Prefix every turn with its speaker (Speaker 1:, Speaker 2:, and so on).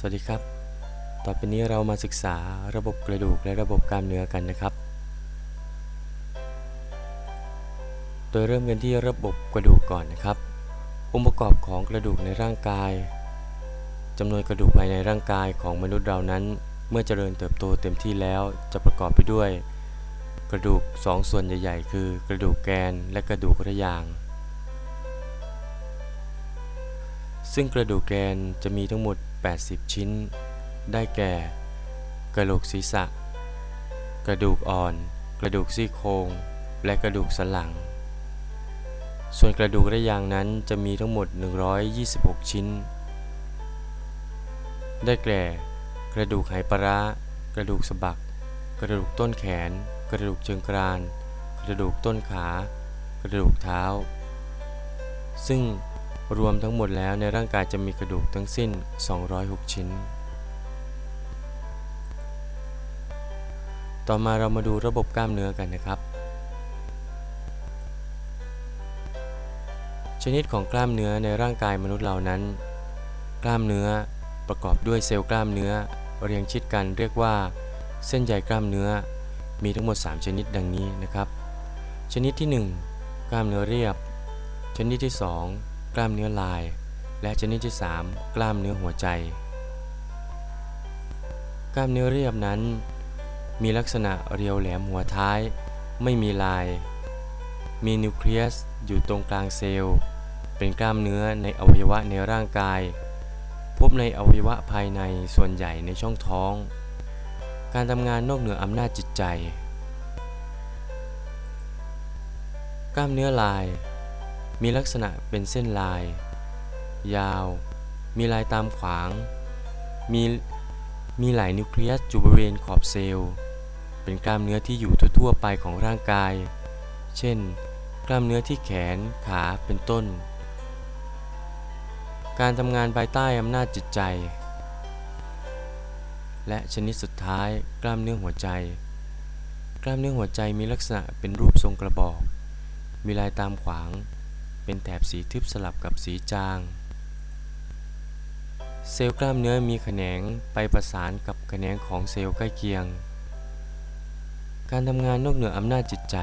Speaker 1: สวัสดีครับ ต่อไปนี้เรามาศึกษาระบบกระดูกและระบบกล้ามเนื้อกันนะครับ โดยเริ่มกันที่ระบบกระดูกก่อนนะครับ องค์ประกอบของกระดูกในร่างกายจำนวนกระดูกภายในร่างกายของมนุษย์เรานั้น เมื่อเจริญเติบโตเต็มที่แล้วจะประกอบไปด้วย กระดูกสองส่วนใหญ่ ๆ คือกระดูกแกนและกระดูกระยาง ซึ่งกระดูกแกนจะมีทั้งหมด 80 ชิ้น ได้แก่ กระโหลกศีรษะ กระดูกอ่อน กระดูกซี่โครง และกระดูกสันหลัง ส่วนกระดูกระยางนั้นจะมีทั้งหมด 126 ชิ้น ได้แก่ กระดูกไหปลาร้ากระดูกสะบัก กระดูกต้นแขน กระดูกเชิงกราน กระดูกต้นขา กระดูกเท้า ซึ่ง รวมทั้งหมดแล้วในร่างกายจะมีกระดูกทั้งสิ้น 206 ชิ้น ต่อมาเรามาดูระบบกล้ามเนื้อกันนะครับ ชนิดของกล้ามเนื้อในร่างกายมนุษย์เรานั้น กล้ามเนื้อประกอบด้วยเซลล์กล้ามเนื้อเรียงชิดกันเรียกว่า เส้นใยกล้ามเนื้อ มีทั้งหมด 3 ชนิดดังนี้นะครับ ชนิดที่ 1 กล้ามเนื้อเรียบ ชนิดที่ 2 กล้ามเนื้อลาย และชนิดที่ 3 กล้ามเนื้อหัวใจ กล้ามเนื้อเรียบนั้น มีลักษณะเรียวแหลมหัวท้าย ไม่มีลาย มีนิวเคลียสอยู่ตรงกลางเซลล์ เป็นกล้ามเนื้อในอวัยวะในร่างกาย พบในอวัยวะภายในส่วนใหญ่ในช่องท้อง การทำงานนอกเหนืออำนาจจิตใจ กล้ามเนื้อลาย มีลักษณะเป็นเส้นลาย ยาว มีลายตามขวาง มีมีหลายนิวเคลียสอยู่บริเวณขอบเซลล์ เป็นกล้ามเนื้อที่อยู่ทั่วๆไปของร่างกาย เช่น กล้ามเนื้อที่แขน ขา เป็นต้น การทำงานภายใต้อำนาจจิตใจ และชนิดสุดท้าย กล้ามเนื้อหัวใจ กล้ามเนื้อหัวใจมีลักษณะเป็นรูปทรงกระบอก มีลายตามขวาง เป็นแถบสีทึบสลับกับสีจาง เซลล์กล้ามเนื้อมีแขนงไปประสานกับแขนงของเซลล์ใกล้เคียง การทำงานนอกเหนืออำนาจจิตใจ